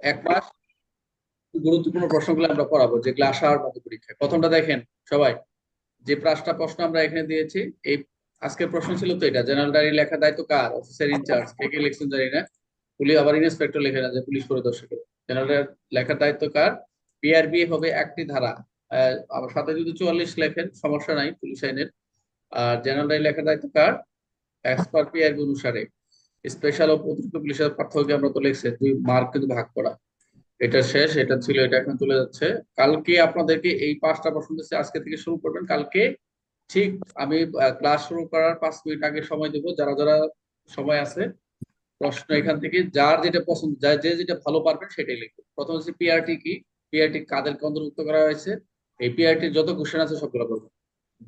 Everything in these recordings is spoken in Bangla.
এক মাস গুরুত্বপূর্ণ প্রশ্নগুলো আমরা পড়াবো যেগুলো আসার মতো পরীক্ষায়। প্রথমটা দেখেন সবাই, যে পাঁচটা প্রশ্ন আমরা এখানে দিয়েছি, এই আজকের প্রশ্ন ছিল তো এটা, জেনারেল ডায়েরি লেখার দায়িত্ব কার? অফিসার ইনচার্জ কে কে লিখছেন জানি না। পুলিশ, আবার ইন্সপেক্টর লিখে না যে পুলিশ পরিদর্শকের জেনারেল লেখার দায়িত্ব কার? পিআরবি হবে একটি ধারা। আবার সাথে যদি চুয়াল্লিশ লেখেন, সমস্যা নাই, পুলিশ আইনের। আর জেনারেল ডায়েরি লেখার দায়িত্ব কার? এক্সপার্ট পিআরবি অনুসারে। স্পেশাল ও অতিরিক্ত পুলিশের পার্থক্য আমরা তো লিখছি, দুই মার্ক কিন্তু ভাগ করা। এটা শেষ, এটা ছিল, এটা এখন চলে যাচ্ছে। কালকে আপনাদেরকে এই পাঁচটা প্রশ্ন দিচ্ছি, আজকে থেকে শুরু করবেন। কালকে ঠিক আমি ক্লাস শুরু করার পাঁচ মিনিট আগে সময় দেবো, যারা যারা সময় আছে, প্রশ্ন এখান থেকে যার যেটা পছন্দ যার যে যেটা ভালো পারবেন সেটাই লিখবেন প্রথম হচ্ছে পিআরটি কি? পিআরটি কাদেরকে অন্তর্ভুক্ত করা হয়েছে? এই পিআরটির যত কোশ্চেন আছে সবগুলো বলব।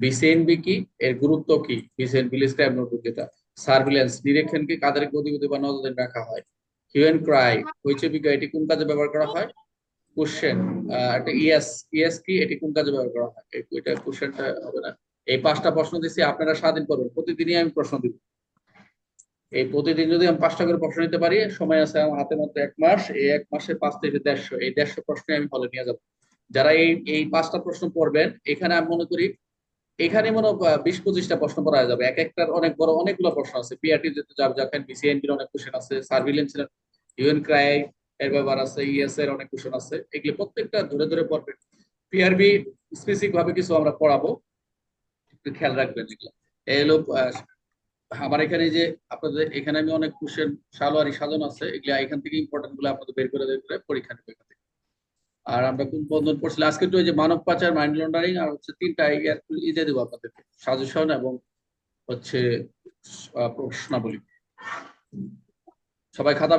বিসিএনবি কি? এর গুরুত্ব কি? বিসিএনবি স্ক্রাইব নোটবুক যেটা সার্ভিলেন্স নিরীক্ষণকে কাদের গতিবিধি বা নজরদারি রাখা হয়? হিউ অ্যান্ড ক্রাই হৈচবিকা এটি কোন কাজে ব্যবহার করা হয়? কোশ্চেন একটা ইএস ইএস কি, এটি কোন কাজে ব্যবহার করা হয়? এটা কোশ্চেনটা হবে না। এই পাঁচটা প্রশ্ন দিচ্ছি আপনারা স্বাধীন করবেন। প্রতিদিনই আমি প্রশ্ন দিব। এই প্রতিদিন যদি আমি পাঁচটা করে প্রশ্ন নিতে পারি, সময় আছে আমার হাতে মাত্র এক মাস, এই এক মাসে পাঁচ থেকে দেড়শো, এই দেড়শো প্রশ্ন আমি হলে নিয়ে যাব। যারা এই এই পাঁচটা প্রশ্ন পড়বেন, এখানে আমি মনে করি এখানে মনে বিশ পঁচিশটা প্রশ্ন পড়া যাবে। এক একটার অনেক বড়, অনেকগুলো প্রশ্ন আছে। পিআরটি যেতে যাবে যখন বিসিএনপির অনেক কোশ্চেন আছে। সার্ভিলেন্স ইউএন ক্রাই এর ব্যাপার আছে ইএস এর অনেক কোশ্চেন আছে। এগুলো প্রত্যেকটা ধরে ধরে পড়বেন পিআরবি স্পেসিফিক ভাবে কিছু আমরা পড়াবো। একটু খেয়াল রাখবেন এগুলো। এই হলো আমার এখানে যে আপনাদের, এখানে আমি অনেক কোশ্চেন সালোয়ারি সাজানো আছে। এগুলো এখান থেকে ইম্পর্টেন্টগুলো আপনাদের বের করে বের করে পরীক্ষা নেবে এখান থেকে। আর আমরা কোন বন্ধন পড়ছিলাম? আজকে তো যে মানব পাচার, মাইন্ড লন্ডারিং আর হচ্ছে তিনটা ইয়ে দেবো আপনাদের সাজেশন এবং হচ্ছে প্রশ্নাবলী। সবাই খাতা